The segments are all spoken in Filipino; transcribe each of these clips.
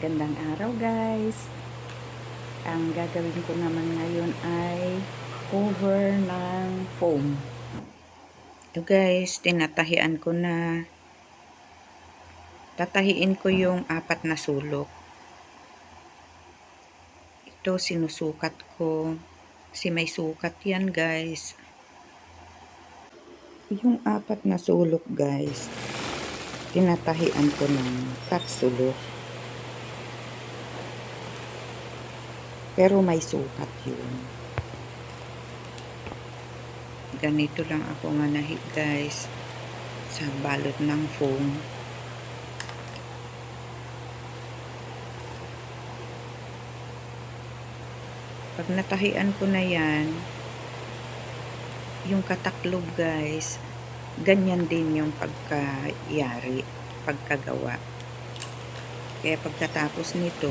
Magandang araw guys. Ang gagawin ko naman ngayon ay cover ng foam. Ito guys, tinatahian ko na. Tatahiin ko yung apat na sulok. Ito sinusukat ko. Kasi may sukat yan guys. Yung apat na sulok guys, tinatahian ko ng katsulok. Pero may sukat yun. Ganito lang ako manahi guys sa balot ng foam. Pag natahian ko na yan, yung kataklob guys, ganyan din yung pagkayari, pagkagawa. Kaya pagkatapos nito,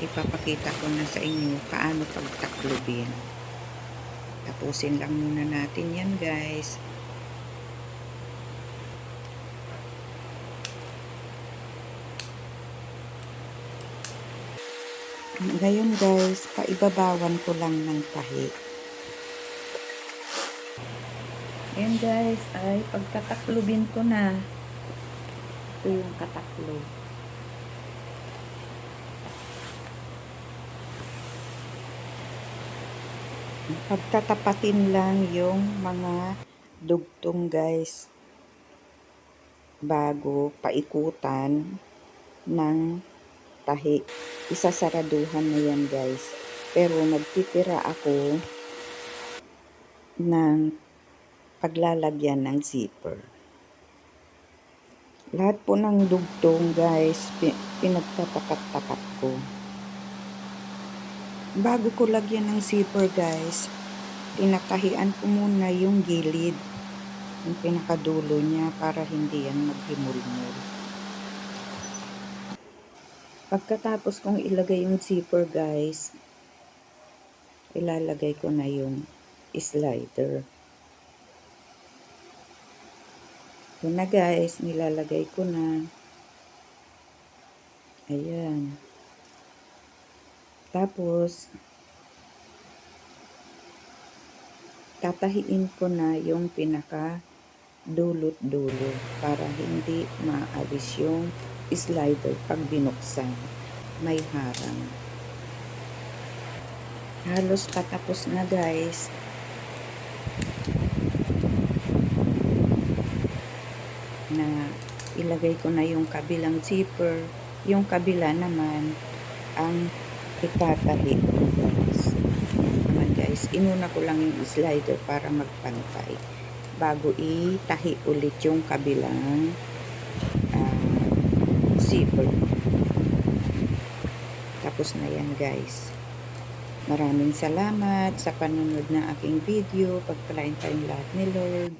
ipapakita ko na sa inyo paano pagtaklobin. Tapusin lang muna natin yan guys. Ngayon guys, paibabawan ko lang ng tahi. Ayan guys, ay pagkataklobin ko na. Ito yung kataklob. Pagtatapatin lang yung mga dugtong guys bago paikutan ng tahi. Isasaraduhan na yan guys. Pero nagtitira ako ng paglalagyan ng zipper. Lahat po ng dugtong guys, pinagtatapat-tapat ko. Bago ko lagyan ng zipper guys, tinatahian ko muna yung gilid, yung pinakadulo niya para hindi yan maghimulmul. Pagkatapos kong ilagay yung zipper guys, ilalagay ko na yung slider. Ito na guys, nilalagay ko na. Ayan. Tapos, tatahiin ko na yung pinaka dulot-dulo para hindi maalis yung slider pag binuksan. May harang. Halos patapos na guys. Na ilagay ko na yung kabilang zipper. Yung kabila naman ang itatahi guys. Naman guys, inuna ko lang yung slider para magpantay bago itahi ulit yung kabilang uh, zipper. Tapos na yan guys. Maraming salamat sa panunod ng aking video. Pagpalain tayong lahat ni Lord.